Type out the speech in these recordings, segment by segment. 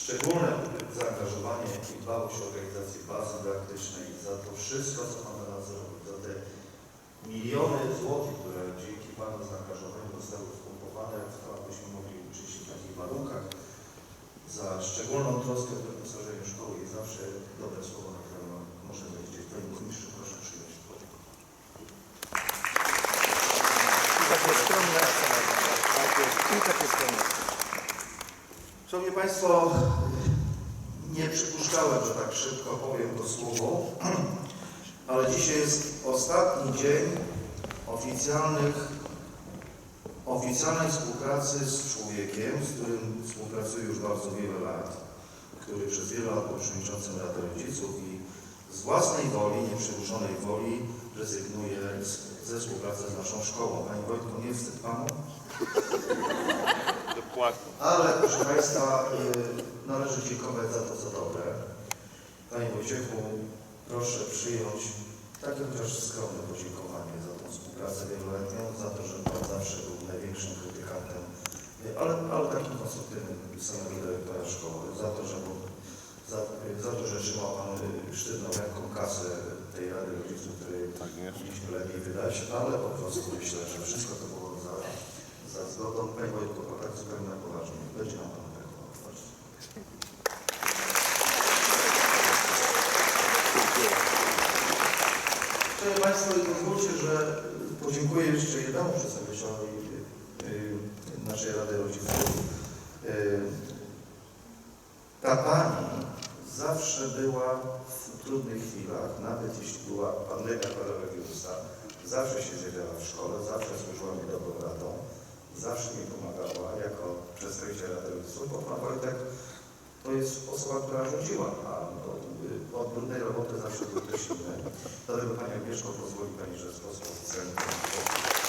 szczególne zaangażowanie i dbałość o organizację bazy dydaktycznej, za to wszystko, co Pan dla nas zrobił, za te miliony złotych, które dzięki Pana zaangażowaniu zostały wpompowane w to, abyśmy mogli uczyć się w takich warunkach, za szczególną troskę w wyposażeniu szkoły i zawsze dobre słowo, na które możemy liczyć. Panie Burmistrzu, proszę przyjąć. I takie skromne. Tak takie skromne. Szanowni Państwo, nie przypuszczałem, że tak szybko powiem to słowo, ale dzisiaj jest ostatni dzień oficjalnych, oficjalnej współpracy z człowiekiem, z którym współpracuję już bardzo wiele lat, który przez wiele lat był przewodniczącym Rady Rodziców i z własnej woli, nieprzymuszonej woli rezygnuje z, ze współpracy z naszą szkołą. Panie Wojtku, nie wstyd Panu? Dokładnie. Ale proszę Państwa, y, należy dziękować za to, co dobre. Panie Wojciechu, proszę przyjąć takie chociaż skromne podziękowanie za tą współpracę wieloletnią, za to, że Pan zawsze był największym krytykantem, y, ale, ale takim konstruktywnym samego dyrektora szkoły, za to, że był, za, za to, że trzymał Pan y, sztywną ręką kasę tej Rady Rodziców, której Tak mogliśmy lepiej wydać, ale po prostu myślę, że wszystko to było za, za zgodą. Panie Wojtku, bo tak zupełnie na poważnie. Będzie nam Pan brakować. Szanowni Państwo, i pozwólcie, że podziękuję jeszcze jednemu przedstawicielowi y, y, naszej Rady Rodziców. Y, Ta Pani zawsze była w trudnych chwilach, nawet jeśli była pandemia koronawirusa, zawsze się zjawiała w szkole, zawsze służyła mi dobrą radą, zawsze mi pomagała jako przedstawiciel Rady Rodziców, bo Pan Wojtek to jest osoba, która rządziła, a od brudnej roboty inny. Dlatego Pani Agnieszko pozwoli Pani, Pani podziękuję.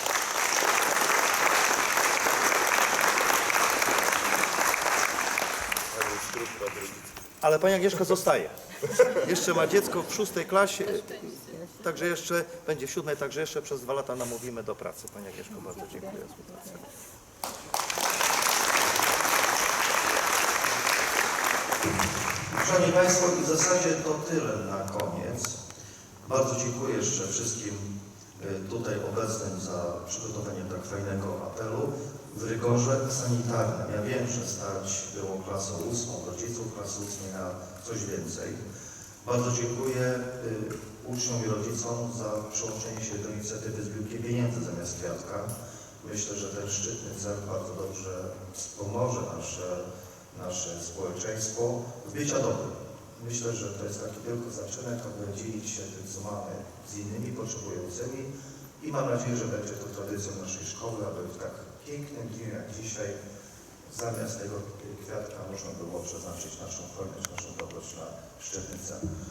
Ale Pani Agnieszka zostaje. Jeszcze ma dziecko w szóstej klasie, także jeszcze będzie w siódmej, także jeszcze przez dwa lata namówimy do pracy. Pani Agnieszko, bardzo dziękuję za współpracę. Szanowni Państwo, i w zasadzie to tyle na koniec. Bardzo dziękuję jeszcze wszystkim y, tutaj obecnym za przygotowanie tak fajnego apelu w rygorze sanitarnym. Ja wiem, że stać było klasą ósmą, rodziców klasy ósmej na coś więcej. Bardzo dziękuję y, uczniom i rodzicom za przyłączenie się do inicjatywy zbiórki pieniędzy zamiast kwiatka. Myślę, że ten szczytny cel bardzo dobrze wspomoże nasze, nasze społeczeństwo w bycia dobrym. Myślę, że to jest taki tylko zaczynek, aby dzielić się tym, co mamy z innymi potrzebującymi i mam nadzieję, że będzie to tradycją naszej szkoły, aby w tak pięknym dniu jak dzisiaj zamiast tego kwiatka można było przeznaczyć naszą hojność, naszą dobroć na szczytny cel.